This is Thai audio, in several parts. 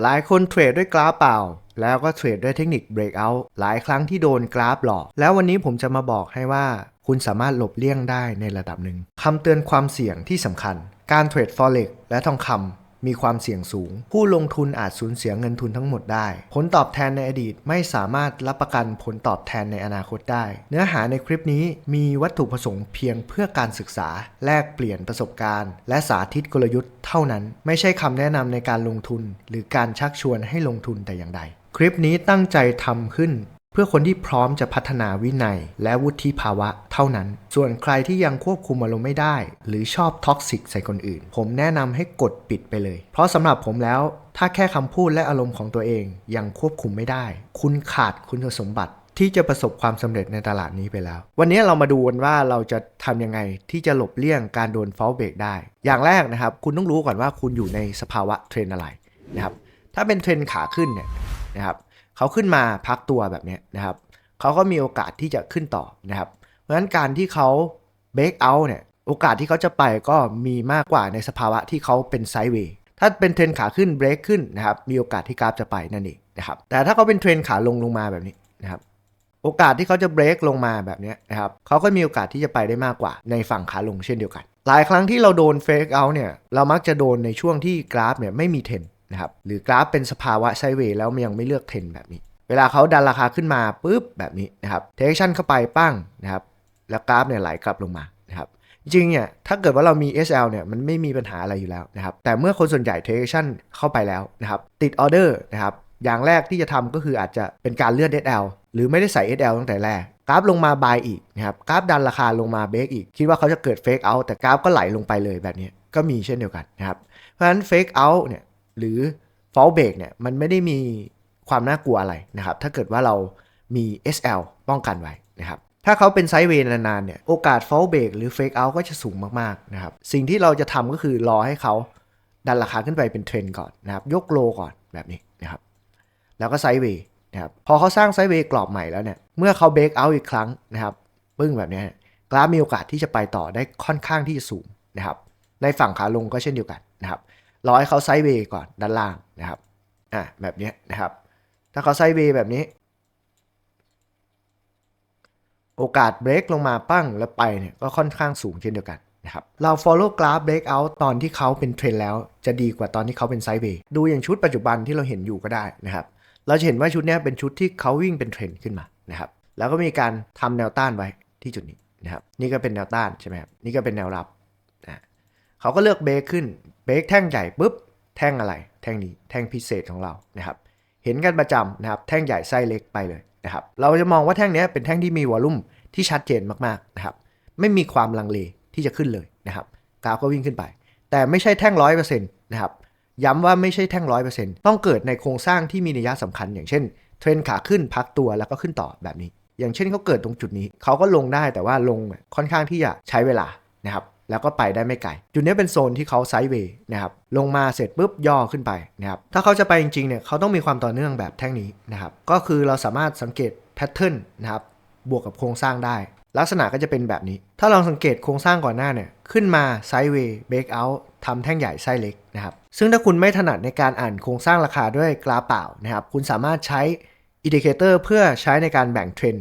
หลายคนเทรดด้วยกราฟเปล่า แล้วก็เทรดด้วยเทคนิค breakout หลายครั้งที่โดนกราฟหลอก แล้ววันนี้ผมจะมาบอกให้ว่า คุณสามารถหลบเลี่ยงได้ในระดับหนึ่งคำเตือนความเสี่ยงที่สำคัญ การเทรด forex และทองคำ มีความเสี่ยงสูง ผู้ลงทุนอาจสูญเสียเงินทุนทั้งหมดได้ ผลตอบแทนในอดีตไม่สามารถรับประกันผลตอบแทนในอนาคตได้ เนื้อหาในคลิปนี้มีวัตถุประสงค์เพียงเพื่อการศึกษา แลกเปลี่ยนประสบการณ์ และสาธิตกลยุทธ์เท่านั้น ไม่ใช่คำแนะนำในการลงทุน หรือการชักชวนให้ลงทุนแต่อย่างใด คลิปนี้ตั้งใจทำขึ้น เพื่อคนที่พร้อมจะพัฒนาวินัย และวุฒิภาวะเท่านั้น ส่วนใครที่ยังควบคุมอารมณ์ไม่ได้ หรือชอบท็อกซิกใส่คนอื่น ผมแนะนำให้กดปิดไปเลย เพราะสำหรับผมแล้ว ถ้าแค่คำพูดและอารมณ์ของตัวเองยังควบคุมไม่ได้ คุณขาดคุณสมบัติที่จะประสบความสำเร็จในตลาดนี้ไปแล้ว วันนี้เรามาดูกันว่าเราจะทำยังไงที่จะหลบเลี่ยงการโดนฟอลเบรกได้ อย่างแรกนะครับ คุณต้องรู้ก่อนว่าคุณอยู่ในสภาวะเทรนอะไรนะครับ ถ้าเป็นเทรนขาขึ้นเนี่ยนะครับ เขาขึ้นมาพักตัวแบบนี้นะครับเขาก็มีโอกาสที่จะขึ้นต่อนะครับ เพราะฉะนั้นการที่เขาเบรกเอาเนี่ยโอกาสที่เขาจะไปก็มีมากกว่าในสภาวะที่เขาเป็นไซด์เวย์ถ้าเป็นเทรนขาขึ้นเบรกขึ้นนะครับมีโอกาสที่กราฟจะไปนั่นเองนะครับแต่ถ้าเขาเป็นเทรนขาลงลงมาแบบนี้นะครับโอกาสที่เขาจะเบรกลงมาแบบนี้นะครับเขาก็มีโอกาสที่จะไปได้มากกว่าในฝั่งขาลงเช่นเดียวกัน หลายครั้งที่เราโดนเฟกเอาเนี่ยเรามักจะโดนในช่วงที่กราฟเนี่ยไม่มีเทรน นะครับหรือกราฟเป็นสภาวะไซเวย์แล้วมันยังไม่เลือกเทรนแบบนี้ เวลาเขาดันราคาขึ้นมาปุ๊บแบบนี้นะครับเทคชั่นเข้าไปปั้งนะครับแล้วกราฟเนี่ยไหลกลับลงมานะครับจริงเนี่ยถ้าเกิดว่าเรามี SL เนี่ยมันไม่มีปัญหาอะไรอยู่แล้วนะครับแต่เมื่อคนส่วนใหญ่เทคชั่นเข้าไปแล้วนะครับติดออเดอร์นะครับอย่างแรกที่จะทำก็คืออาจจะเป็นการเลื่อน SL หรือไม่ได้ใส่ SL ตั้งแต่แรกกราฟลงมาบายอีกนะครับกราฟดันราคาลงมาเบรกอีก คิดว่าเขาจะเกิดเฟกเอาแต่กราฟก็ไหลลงไปเลยแบบนี้ก็มีเช่นเดียวกันนะครับเพราะฉะนั้นเฟกเอาเนี่ย หรือ fall break เนี่ยมันไม่ได้มีความน่ากลัวอะไรนะครับ ถ้าเกิดว่าเรามี SL ป้องกันไว้นะครับ ถ้าเขาเป็นไซด์เวย์นานๆเนี่ย โอกาส fall break หรือ fake out ก็จะสูงมากๆนะครับ สิ่งที่เราจะทำก็คือรอให้เขาดันราคาขึ้นไปเป็นเทรนก่อนนะครับ ยกโลก่อนแบบนี้นะครับ แล้วก็ไซด์เวย์นะครับ พอเขาสร้างไซด์เวย์กรอบใหม่แล้วเนี่ย เมื่อเขาเบรกเอาอีกครั้งนะครับ ปึ้งแบบนี้กราฟมีโอกาสที่จะไปต่อได้ค่อนข้างที่จะสูงนะครับ ในฝั่งขาลงก็เช่นเดียวกันนะครับ รอให้เขาไซด์เวย์ก่อนด้านล่างนะครับอะแบบนี้นะครับ ถ้าเขาไซด์เวย์แบบนี้ โอกาสเบรกลงมาปั้งแล้วไปเนี่ยก็ค่อนข้างสูงเช่นเดียวกันนะครับเรา follow graph breakout ตอนที่เขาเป็นเทรนแล้วจะดีกว่าตอนที่เขาเป็นไซด์เวย์ดูอย่างชุดปัจจุบันที่เราเห็นอยู่ก็ได้นะครับ เราจะเห็นว่าชุดนี้เป็นชุดที่เขาวิ่งเป็นเทรนขึ้นมานะครับ แล้วก็มีการทำแนวต้านไว้ที่จุดนี้นะครับ นี่ก็เป็นแนวต้านใช่ไหมครับ นี่ก็เป็นแนวรับนะเขาก็เลือกเบรกขึ้น เบรกแท่งใหญ่ปุ๊บแท่งอะไร แท่งนี้แท่งพิเศษของเรานะครับ เห็นกันประจำนะครับ แท่งใหญ่ไส้เล็กไปเลยนะครับ เราจะมองว่าแท่งนี้เป็นแท่งที่มีวอลลุ่มที่ชัดเจนมากๆนะครับ ไม่มีความลังเลที่จะขึ้นเลยนะครับกราฟก็วิ่งขึ้นไป แต่ไม่ใช่แท่งร้อยเปอร์เซ็นต์นะครับย้ำว่าไม่ใช่แท่งร้อยเปอร์เซ็นต์ต้องเกิดในโครงสร้างที่มีนัยสำคัญ อย่างเช่น เทรนขาขึ้นพักตัวแล้วก็ขึ้นต่อแบบนี้ อย่างเช่นเขาเกิดตรงจุดนี้เขาก็ลงได้แต่ว่าลงค่อนข้างที่จะใช้เวลานะครับ แล้วก็ไปได้ไม่ไกล จุดนี้เป็นโซนที่เขาไซด์เวย์นะครับลงมาเสร็จปุ๊บย่อขึ้นไปนะครับถ้าเขาจะไปจริงๆเนี่ยเขาต้องมีความต่อเนื่องแบบแท่งนี้นะครับก็คือเราสามารถสังเกตแพทเทิร์นนะครับบวกกับโครงสร้างได้ ลักษณะก็จะเป็นแบบนี้ ถ้าลองสังเกตโครงสร้างก่อนหน้าเนี่ยขึ้นมาไซด์เวย์เบรกเอาท์ทำแท่งใหญ่ไส้เล็กนะครับซึ่งถ้าคุณไม่ถนัดในการอ่านโครงสร้างราคาด้วยกราฟเปล่านะครับคุณสามารถใช้อินดิเคเตอร์เพื่อใช้ในการแบ่งเทรน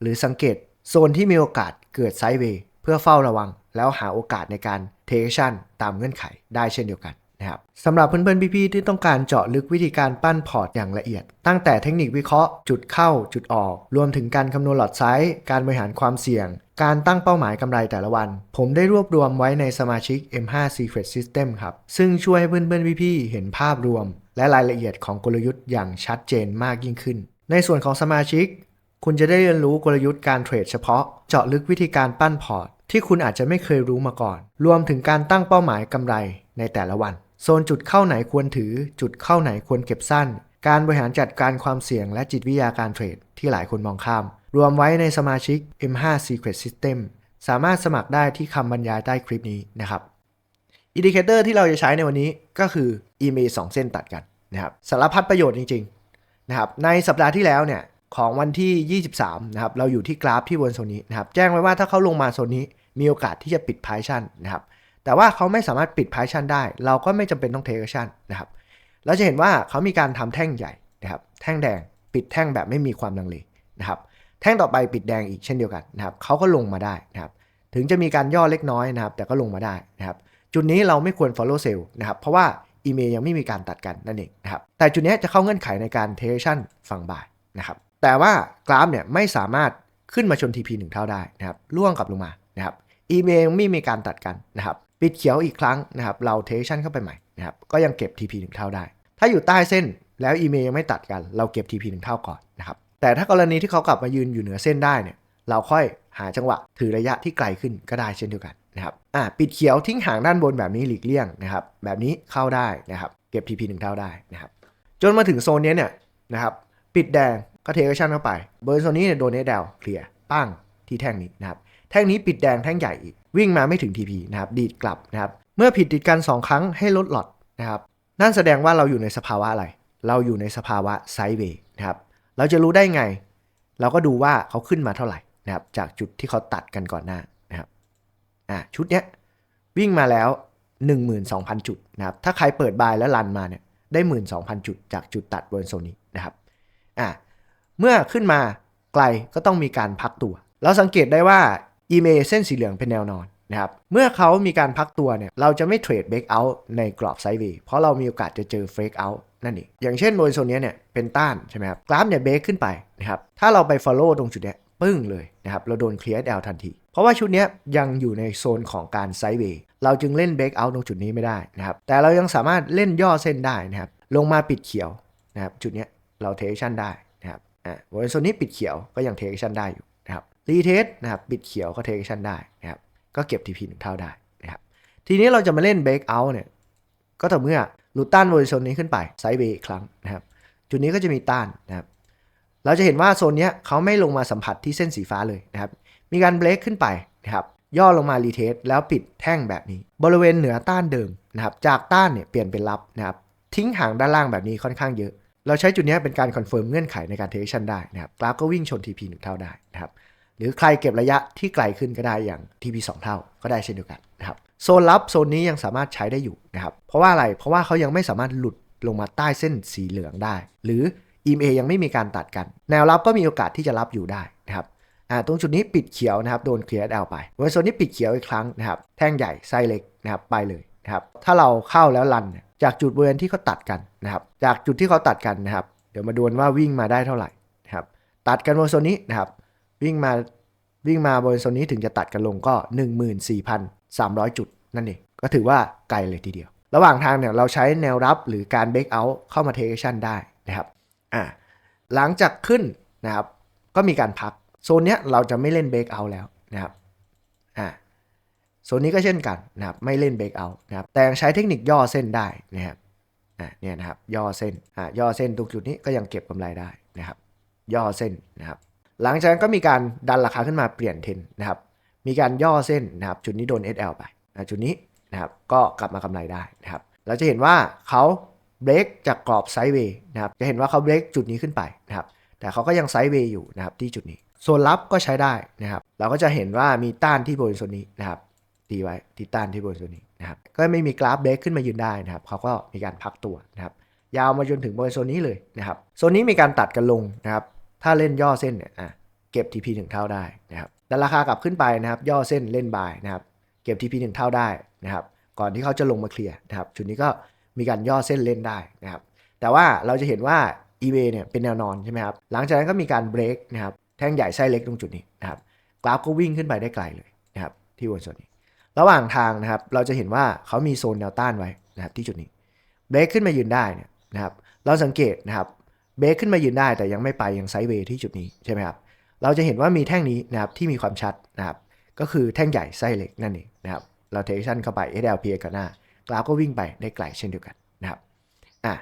หรือสังเกตโซนที่มีโอกาสเกิดไซด์เวย์เพื่อเฝ้าระวัง แล้วหาโอกาสในการเทคชั่นตามเงื่อนไขได้เช่นเดียวกันนะครับสำหรับเพื่อนๆพี่ๆที่ต้องการเจาะลึกวิธีการปั้นพอร์ตอย่างละเอียด ตั้งแต่เทคนิควิเคราะห์ จุดเข้าจุดออก รวมถึงการคำนวณหลอดไซส์การบริหารความเสี่ยง การตั้งเป้าหมายกำไรแต่ละวัน ผมได้รวบรวมไว้ในสมาชิก M5 Secret System ครับ ซึ่งช่วยให้เพื่อนๆพี่ๆเห็นภาพรวม และรายละเอียดของกลยุทธ์อย่างชัดเจนมากยิ่งขึ้น ในส่วนของสมาชิก คุณจะได้เรียนรู้กลยุทธ์การเทรดเฉพาะ เจาะลึกวิธีการปั้นพอร์ต ที่คุณอาจจะไม่เคยรู้มาก่อน รวมถึงการตั้งเป้าหมายกำไรในแต่ละวัน โซนจุดเข้าไหนควรถือ จุดเข้าไหนควรเก็บสั้น การบริหารจัดการความเสี่ยงและจิตวิทยาการเทรดที่หลายคนมองข้าม รวมไว้ในสมาชิก M5 Secret System สามารถสมัครได้ที่คำบรรยายใต้คลิปนี้นะครับอินดิเคเตอร์ที่เราจะใช้ในวันนี้ก็คือ EMA 2 เส้นตัดกันนะครับสารพัดประโยชน์จริงๆนะครับในสัปดาห์ที่แล้วเนี่ยของวันที่ 23 นะครับ เราอยู่ที่กราฟที่บนโซนนี้นะครับ แจ้งไว้ว่าถ้าเขาลงมาโซนนี้ มีโอกาสที่จะปิดพายชั่นนะครับแต่ว่าเขาไม่สามารถปิดพายชั่นได้ เราก็ไม่จำเป็นต้องเทคชั่นนะครับเราจะเห็นว่าเขามีการทำแท่งใหญ่นะครับแท่งแดงปิดแท่งแบบไม่มีความลังเลนะครับแท่งต่อไปปิดแดงอีกเช่นเดียวกันนะครับเขาก็ลงมาได้นะครับถึงจะมีการย่อเล็กน้อยนะครับ แต่ก็ลงมาได้นะครับจุดนี้เราไม่ควร follow sell นะครับเพราะว่าอีเมลยังไม่มีการตัดกันนั่นเองนะครับแต่จุดนี้จะเข้าเงื่อนไขในการ t a k e action ฝั่งบ่ายนะครับแต่ว่ากราฟเนี่ยไม่สามารถขึ้นมาชน TP 1 เท่าได้นะครับล่วงกลับลงมานะครับ อีเมลยังไม่มีการตัดกันนะครับ ปิดเขียวอีกครั้งนะครับ เรา t a k e action เข้าไปใหม่นะครับ ก็ยังเก็บ TP 1 เท่าได้ ถ้าอยู่ใต้เส้นแล้วอีเมลยังไม่ตัดกัน เราเก็บ TP 1 เท่าก่อนนะครับ แต่ถ้ากรณีที่เขากลับมายืนอยู่เหนือเส้นได้เนี่ย เราค่อยหาจังหวะถือระยะที่ไกลขึ้นก็ได้เช่นเดียวกันนะครับอ่าปิดเขียวทิ้งห่างด้านบนแบบนี้หลีกเลี่ยงนะครับ แบบนี้เข้าได้นะครับ เก็บ TP 1 เท่าได้นะครับ จนมาถึงโซนนี้เนี่ยนะครับ ปิดแดงก็เทคชั่นเข้าไป เบอร์โซนนี้เนี่ยโดนเนดดาวเคลียร์ปั้งที่แท่งนี้นะครับ แท่งนี้ปิดแดงแท่งใหญ่อีก วิ่งมาไม่ถึง TP นะครับ ดีดกลับนะครับ เมื่อผิดติดกัน 2 ครั้งให้ลดหลอดนะครับ นั่นแสดงว่าเราอยู่ในสภาวะอะไร เราอยู่ในสภาวะไซด์เวย์นะครับ เราจะรู้ได้ไง เราก็ดูว่าเขาขึ้นมาเท่าไหร่นะครับ จากจุดที่เขาตัดกันก่อนหน้านะครับ อ่าชุดเนี้ยวิ่งมาแล้ว 12,000 จุดนะครับ ถ้าใครเปิดบายแล้วรันมาเนี่ยได้ 12,000 จุดจากจุดตัดบนโซนนี้นะครับอ่าเมื่อขึ้นมาไกลก็ต้องมีการพักตัว เราสังเกตได้ว่า EMA เส้นสีเหลืองเป็นแนวนอนนะครับ เมื่อเขามีการพักตัวเนี่ย เราจะไม่เทรดเบรกเอาท์ในกรอบไซด์เวย์เพราะเรามีโอกาสจะเจอเฟกเอาท์นั่นเอง อย่างเช่นบนโซนนี้เนี่ยเป็นต้านใช่ไหมครับ กราฟเนี่ยเบรกขึ้นไปนะครับ ถ้าเราไป follow ตรงจุดเนี้ยปึ้งเลยนะครับ เราโดน clear L ทันที เพราะว่าชุดนี้ยังอยู่ในโซนของการไซด์เวย์ เราจึงเล่นเบรกเอาท์ตรงจุดนี้ไม่ได้นะครับ แต่เรายังสามารถเล่นย่อเส้นได้นะครับ ลงมาปิดเขียวนะครับ จุดเนี้ยเราเทคชั่นได้นะครับ อ่าบนโซนนี้ปิดเขียวก็ยังเทคชั่นได้อยู่ รีเทสนะครับปิดเขียวก็เทคชั่นได้นะครับก็เก็บ TP หนึ่งเท่าได้นะครับทีนี้เราจะมาเล่นเบรกเอาท์เนี่ยก็ต่อเมื่อหลุดต้านบนโซนนี้ขึ้นไปไซด์เวย์อีกครั้งนะครับจุดนี้ก็จะมีต้านนะครับเราจะเห็นว่าโซนเนี้ยเขาไม่ลงมาสัมผัสที่เส้นสีฟ้าเลยนะครับมีการเบรกขึ้นไปนะครับย่อลงมารีเทสแล้วปิดแท่งแบบนี้ บริเวณเหนือต้านเดิมนะครับจากต้านเนี่ยเปลี่ยนเป็นรับนะครับทิ้งห่างด้านล่างแบบนี้ค่อนข้างเยอะ เราใช้จุดนี้เป็นการคอนเฟิร์มเงื่อนไขในการเทคชั่นได้นะครับกราฟก็วิ่งชน TP 1เท่าได้นะครับ หรือใครเก็บระยะที่ไกลขึ้นก็ได้อย่าง TP 2 เท่าก็ได้เช่นเดียวกันนะครับโซนรับโซนนี้ยังสามารถใช้ได้อยู่นะครับเพราะว่าอะไรเพราะว่าเขายังไม่สามารถหลุดลงมาใต้เส้นสีเหลืองได้ หรือ EMA ยังไม่มีการตัดกัน แนวรับก็มีโอกาสที่จะรับอยู่ได้นะครับตรงจุดนี้ปิดเขียวนะครับโดนเคลียร์ L ไปบนโซนนี้ปิดเขียวอีกครั้งนะครับแท่งใหญ่ไส้เล็กนะครับไปเลยนะครับถ้าเราเข้าแล้วรันจากจุดบริเวณที่เขาตัดกันนะครับจากจุดที่เขาตัดกันนะครับเดี๋ยวมาดูนว่าวิ่งมาได้เท่าไหร่นะครับตัดกันบนโซนนี้นะครับ วิ่งมาวิ่งมาบนโซนนี้ถึงจะตัดกันลงก็ 14,300 จุดนั่นเองก็ถือว่าไกลเลยทีเดียว ระหว่างทางเนี่ยเราใช้แนวรับหรือการเบรกเอาท์เข้ามาเทคชั่นได้นะครับอ่าหลังจากขึ้นนะครับก็มีการพักโซนเนี้ยเราจะไม่เล่นเบรกเอาท์แล้วนะครับอ่าโซนนี้ก็เช่นกันนะครับไม่เล่นเบรกเอาท์นะครับแต่ยังใช้เทคนิคย่อเส้นได้นะครับอ่าเนี่ยนะครับย่อเส้นอ่าย่อเส้นตรงจุดนี้ก็ยังเก็บกำไรได้นะครับย่อเส้นนะครับ หลังจากนั้นก็มีการดันราคาขึ้นมาเปลี่ยนเทรนนะครับ มีการย่อเส้นนะครับ จุดนี้โดน SL ไปนะจุดนี้นะครับ ก็กลับมากำไรได้นะครับ เราจะเห็นว่าเขาเบรกจากกรอบไซด์เวย์นะครับ จะเห็นว่าเขาเบรกจุดนี้ขึ้นไปนะครับ แต่เขาก็ยังไซด์เวย์อยู่นะครับที่จุดนี้โซนรับก็ใช้ได้นะครับ เราก็จะเห็นว่ามีต้านที่บริเวณโซนนี้นะครับ ตีไว้ที่ต้านที่บริเวณโซนนี้นะครับ ก็ไม่มีกราฟเบรกขึ้นมายืนได้นะครับ เขาก็มีการพักตัวนะครับ ยาวมาจนถึงบริเวณโซนนี้เลยนะครับ โซนนี้มีการตัดกันลงนะครับ ถ้าเล่นย่อเส้นเนี่ยอะเก็บ TP 1 เท่าได้นะครับดันราคากลับขึ้นไปนะครับ ย่อเส้นเล่นบายนะครับ เก็บ TP 1 เท่าได้นะครับ ก่อนที่เขาจะลงมาเคลียร์นะครับจุดนี้ก็มีการย่อเส้นเล่นได้นะครับ แต่ว่าเราจะเห็นว่า eBay เนี่ยเป็นแนวนอนใช่ไหมครับหลังจากนั้นก็มีการเบรกนะครับแท่งใหญ่ไส้เล็กตรงจุดนี้นะครับกราฟก็วิ่งขึ้นไปได้ไกลเลยนะครับที่บนโซนนี้ ระหว่างทางนะครับเราจะเห็นว่าเขามีโซนแนวต้านไว้นะครับที่จุดนี้เบรกขึ้นมายืนได้เนี่ยนะครับเราสังเกตนะครับ เบรกขึ้นมายืนได้แต่ยังไม่ไปยังไซด์เวย์ที่จุดนี้ใช่ไหมครับ เราจะเห็นว่ามีแท่งนี้นะครับที่มีความชัดนะครับ ก็คือแท่งใหญ่ไส้เล็กนั่นเองนะครับ เราเทคชั่นเข้าไป SLP กันหน้ากราฟก็วิ่งไปได้ไกลเช่นเดียวกันนะครับ อะ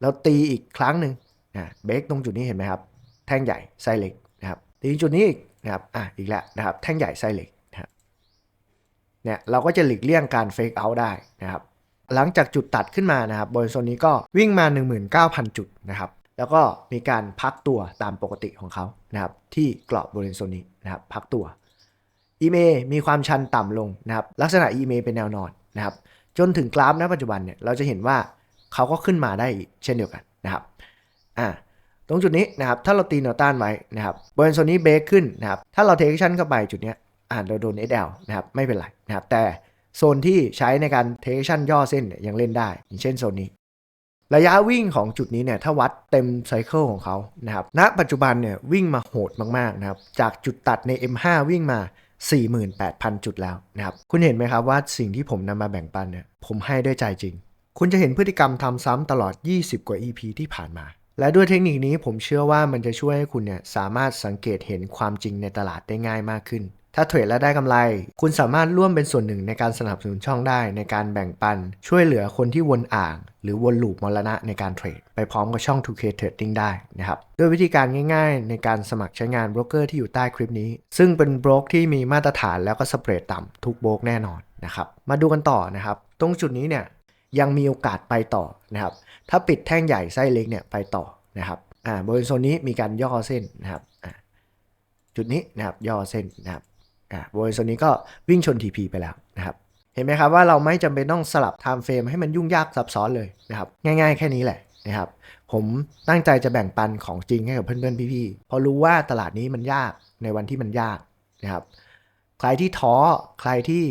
เราตีอีกครั้งหนึ่งอะเบรกตรงจุดนี้เห็นไหมครับ แท่งใหญ่ไส้เล็กนะครับตีจุดนี้อีกนะครับ อะ อีกแล้วนะครับ แท่งใหญ่ไส้เล็กนะครับ เนี่ยเราก็จะหลีกเลี่ยงการเฟกเอาท์ได้นะครับ หลังจากจุดตัดขึ้นมานะครับบนโซนนี้ก็วิ่งมา 19,000 จุดนะครับ แล้วก็มีการพักตัวตามปกติของเขานะครับที่กรอบบริเวณโซนนี้นะครับพักตัวอีเมมีความชันต่ำลงนะครับลักษณะอีเมเป็นแนวนอนนะครับจนถึงกราฟณปัจจุบันเนี่ยเราจะเห็นว่าเขาก็ขึ้นมาได้เช่นเดียวกันนะครับอ่าตรงจุดนี้นะครับถ้าเราตีแนวต้านไว้นะครับบริเวณโซนนี้เบรกขึ้นนะครับถ้าเราเทคชั่นเข้าไปจุดเนี้ยอ่าเราโดน SL นะครับไม่เป็นไรนะครับแต่โซนที่ใช้ในการเทคชั่นย่อเส้นเนี่ยยังเล่นได้ อย่างเช่นโซนนี้ ระยะวิ่งของจุดนี้เนี่ยถ้าวัดเต็มไซเคิลของเขานะครับณปัจจุบันเนี่ยวิ่งมาโหดมากๆนะครับจากจุดตัดใน M5 วิ่งมา 48,000 จุดแล้วนะครับคุณเห็นไหมครับว่าสิ่งที่ผมนำมาแบ่งปันเนี่ยผมให้ด้วยใจจริง คุณจะเห็นพฤติกรรมทำซ้ำตลอด 20 กว่า EP ที่ผ่านมา และด้วยเทคนิคนี้ผมเชื่อว่ามันจะช่วยให้คุณเนี่ยสามารถสังเกตเห็นความจริงในตลาดได้ง่ายมากขึ้น ถ้าเทรดแล้วได้กำไร คุณสามารถร่วมเป็นส่วนหนึ่งในการสนับสนุนช่องได้ในการแบ่งปัน ช่วยเหลือคนที่วนอ่าง หรือวนลูปมรณะในการเทรด ไปพร้อมกับช่อง 2K Trading ได้นะครับด้วยวิธีการง่ายๆ ในการสมัครใช้งานโบรกเกอร์ที่อยู่ใต้คลิปนี้ ซึ่งเป็นโบรกที่มีมาตรฐานแล้วก็สเปรดต่ำทุกโบรกแน่นอนนะครับมาดูกันต่อนะครับ ตรงจุดนี้เนี่ยยังมีโอกาสไปต่อนะครับถ้าปิดแท่งใหญ่ไส้เล็กเนี่ยไปต่อนะครับอ่าบริเวณโซนนี้มีการย่อเส้นนะครับจุดนี้นะครับย่อเส้นนะครับ อ่าบริเวณโซนนี้ก็วิ่งชน TP ไปแล้วนะครับเห็นไหมครับว่าเราไม่จำเป็นต้องสลับ time frame ให้มันยุ่งยากซับซ้อนเลยนะครับง่ายๆแค่นี้แหละนะครับผมตั้งใจจะแบ่งปันของจริงให้กับเพื่อนๆพี่ๆพราะรู้ว่าตลาดนี้มันยากในวันที่มันยากนะครับใครที่ท้อใครที่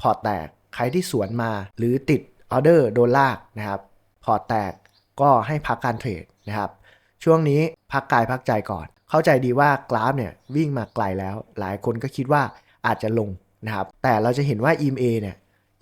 พอแตก ใครที่สวนมา หรือติดออเดอร์โดนลากนะครับพอแตกก็ให้พักการเทรดนะครับช่วงนี้พักกายพักใจก่อน เข้าใจดีว่ากราฟเนี่ยวิ่งมาไกลแล้ว หลายคนก็คิดว่าอาจจะลงนะครับ แต่เราจะเห็นว่า EMA เนี่ย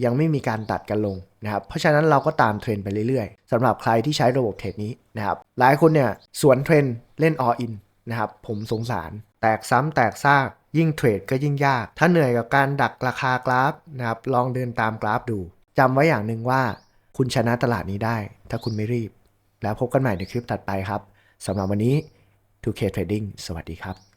ยังไม่มีการตัดกันลงนะครับ เพราะฉะนั้นเราก็ตามเทรนไปเรื่อยๆสำหรับใครที่ใช้ระบบเทรดนี้นะครับ หลายคนเนี่ยสวนเทรนเล่น all in นะครับ ผมสงสาร แตกซ้ำแตกซากยิ่งเทรดก็ยิ่งยาก ถ้าเหนื่อยกับการดักราคากราฟนะครับ ลองเดินตามกราฟดูจำไว้อย่างหนึ่งว่า คุณชนะตลาดนี้ได้ ถ้าคุณไม่รีบ แล้วพบกันใหม่ในคลิปถัดไปครับสำหรับวันนี้ 2K Trading สวัสดีครับ